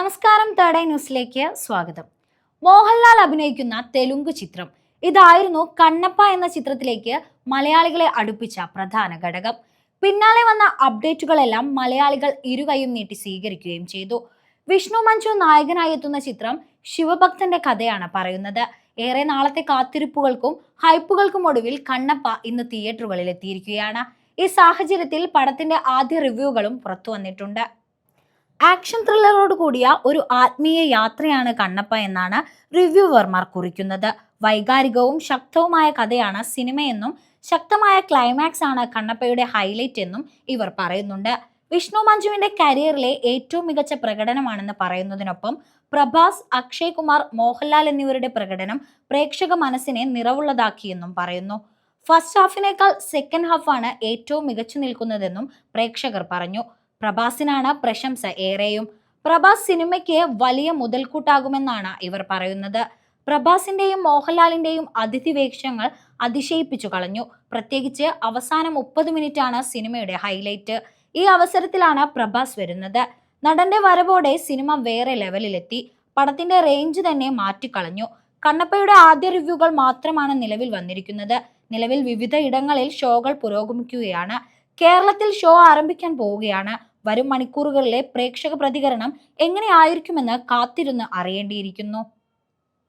നമസ്കാരം തേർഡ് ന്യൂസിലേക്ക് സ്വാഗതം. മോഹൻലാൽ അഭിനയിക്കുന്ന തെലുങ്ക് ചിത്രം. ഇതായിരുന്നു കണ്ണപ്പ എന്ന ചിത്രത്തിലേക്ക് മലയാളികളെ അടുപ്പിച്ച പ്രധാന ഘടകം. പിന്നാലെ വന്ന അപ്ഡേറ്റുകളെല്ലാം മലയാളികൾ ഇരുകൈയും നീട്ടി സ്വീകരിക്കുകയും ചെയ്തു. വിഷ്ണു മഞ്ജു നായകനായി എത്തുന്ന ചിത്രം ശിവഭക്തന്റെ കഥയാണ് പറയുന്നത്. ഏറെ നാളത്തെ കാത്തിരിപ്പുകൾക്കും ഹൈപ്പുകൾക്കും ഒടുവിൽ കണ്ണപ്പ ഇന്ന് തിയേറ്ററുകളിൽ എത്തിയിരിക്കുകയാണ് ഈ സാഹചര്യത്തിൽ പടത്തിന്റെ ആദ്യ റിവ്യൂകളും പുറത്തു വന്നിട്ടുണ്ട്. ആക്ഷൻ ത്രില്ലറോട് കൂടിയ ഒരു ആത്മീയ യാത്രയാണ് കണ്ണപ്പ എന്നാണ് റിവ്യൂവർമാർ കുറിക്കുന്നത്. വൈകാരികവും ശക്തവുമായ കഥയാണ് സിനിമയെന്നും ശക്തമായ ക്ലൈമാക്സ് ആണ് കണ്ണപ്പയുടെ ഹൈലൈറ്റ് എന്നും ഇവർ പറയുന്നുണ്ട്. വിഷ്ണു മഞ്ജുവിന്റെ കരിയറിലെ ഏറ്റവും മികച്ച പ്രകടനമാണെന്ന് പറയുന്നതിനൊപ്പം പ്രഭാസ് അക്ഷയ് കുമാർ മോഹൻലാൽ എന്നിവരുടെ പ്രകടനം പ്രേക്ഷക മനസ്സിനെ നിറവുള്ളതാക്കിയെന്നും പറയുന്നു. ഫസ്റ്റ് ഹാഫിനേക്കാൾ സെക്കൻഡ് ഹാഫാണ് ഏറ്റവും മികച്ചു നിൽക്കുന്നതെന്നും പ്രേക്ഷകർ പറഞ്ഞു. പ്രഭാസിനാണ് പ്രശംസ ഏറെയും. പ്രഭാസ് സിനിമയ്ക്ക് വലിയ മുതൽക്കൂട്ടാകുമെന്നാണ് ഇവർ പറയുന്നത്. പ്രഭാസിന്റെയും മോഹൻലാലിന്റെയും അതിഥി വേഷങ്ങൾ അതിശയിപ്പിച്ചു കളഞ്ഞു. പ്രത്യേകിച്ച് അവസാന മുപ്പത് മിനിറ്റാണ് സിനിമയുടെ ഹൈലൈറ്റ്. ഈ അവസരത്തിലാണ് പ്രഭാസ് വരുന്നത്. നടന്റെ വരവോടെ സിനിമ വേറെ ലെവലിലെത്തി. പടത്തിന്റെ റേഞ്ച് തന്നെ മാറ്റിക്കളഞ്ഞു. കണ്ണപ്പയുടെ ആദ്യ റിവ്യൂകൾ മാത്രമാണ് നിലവിൽ വന്നിരിക്കുന്നത്. നിലവിൽ വിവിധ ഇടങ്ങളിൽ ഷോകൾ പുരോഗമിക്കുകയാണ്. കേരളത്തിൽ ഷോ ആരംഭിക്കാൻ പോവുകയാണ്. വരും മണിക്കൂറുകളിലെ പ്രേക്ഷക പ്രതികരണം എങ്ങനെയായിരിക്കുമെന്ന് കാത്തിരുന്ന് അറിയേണ്ടിയിരിക്കുന്നു.